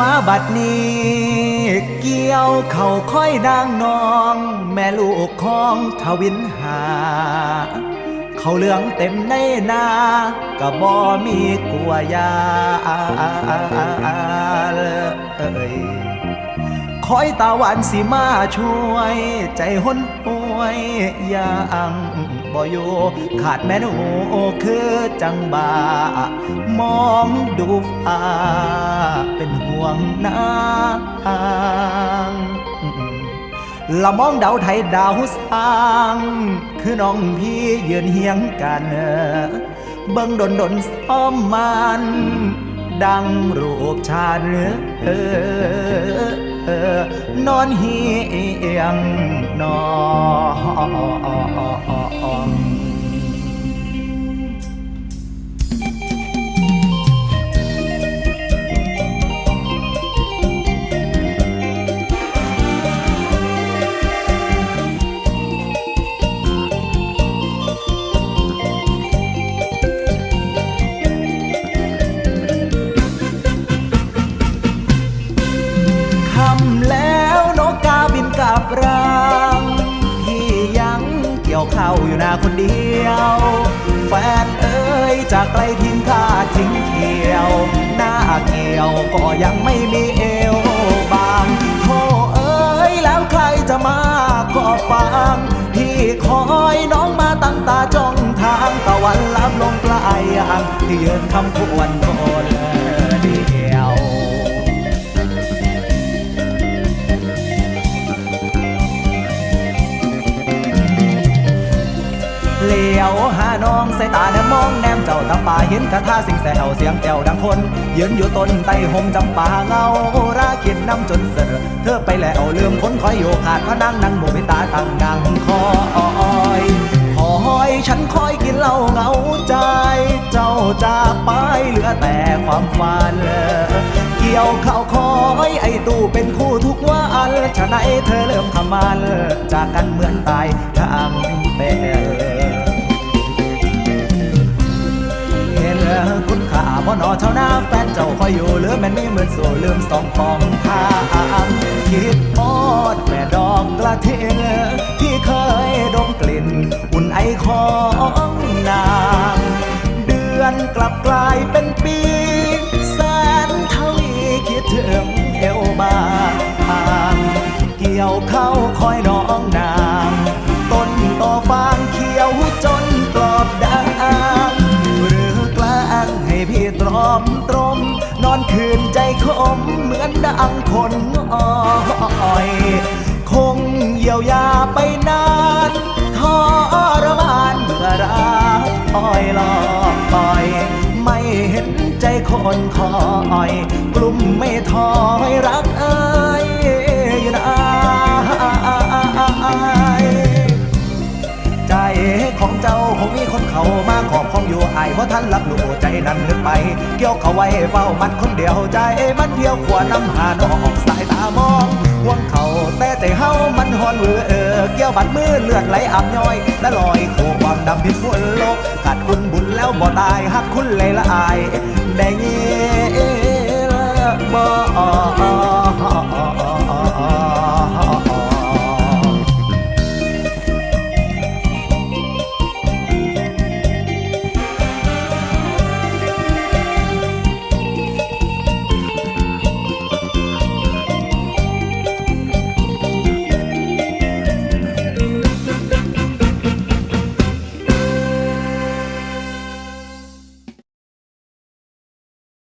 มาบัดนี้ เกี่ยวเขาค่อยนางนอง แม่ลูกของทวินหา เขาเหลืองเต็มในนากะบ่มีกลัวยา คอยตาหวานสิมาช่วย ใจหนป่วยยังบ่อยู่ขาดแม่นหูคือจังบามองดูฟ้าเป็นห่วงนางละมองดาวไทยดาวสร้าง คือน้องพี่ยืนเฮียงกันเบิ่งดนดนซ้อมมัน ดังรูปชาเออเออ นอนเฮียงนอน เข้าวอยู่นาคนเดียว แฟนเอ้ยจากไกลทิ้งข้าทิ้งเที่ยว หน้าเกียวก็ยังไม่มีเอวบางโธ่เอ้ยแล้วใครจะมาก็ฟังพี่คอยน้องมาตั้งตาจ้องทางตะวันลับลงปลายยางที่ยืนคำควรคนเดี ลียวหาน้องใส่ตาแนมมองแนมเจ้าตาป่าเห็นกระทาสิงแซวเสียงแก้วดังคนยืนอยู่ต้นไต้ห่มจำป่าเงาราคิดน้ำจนเสือเธอไปแล้วลืมคนคอยอยู่ขาดพระนางนั่งโมบิตาตั้งนางคอยคอยฉันคอยกินเหล้าเหงาใจ เจ้าจากไปเหลือแต่ความฝันเกี่ยวข้าวคอยไอตู้เป็นคู่ทุกวันฉะไหนเธอเริ่มขมันจากกันเหมือนตายทาง บ่นอเท่าหน้าแฟนเจ้าคอยอยู่เหลือแม่นมีเหมือนสู่ลืมสองปองทางคิดปอดแม่ดอกกระเทงที่เคยดมกลิ่น อุ่นไอของ รอมตรม นอนคืนใจคมเหมือนดังคนอ้อยคงเยียวยาไปนานทรมานเมื่อรักอ้อยหลอกต่อย ไม่เห็นใจคนคอยกลุ่มไม่ถอยรักเอ้ยอยู่นะใจของเจ้าคงมีคนเข้ามา เพราะท่านรับรู้ใจนั้นนึกไป เกี่ยวเขาไว้เฝ้ามันคนเดียวใจมันเที่ยวขวาน้ำหานอกสายตามองห่วงเขาแต่ใจเฮามันหอนเวอเออเกี่ยวบัดมือเลือดไหลอาบย้อย และลอยโขความดำพิษมุนโลกขาดคุณบุญแล้วบ่ตายหักคุณเลยละอายได้เงี้ยบ่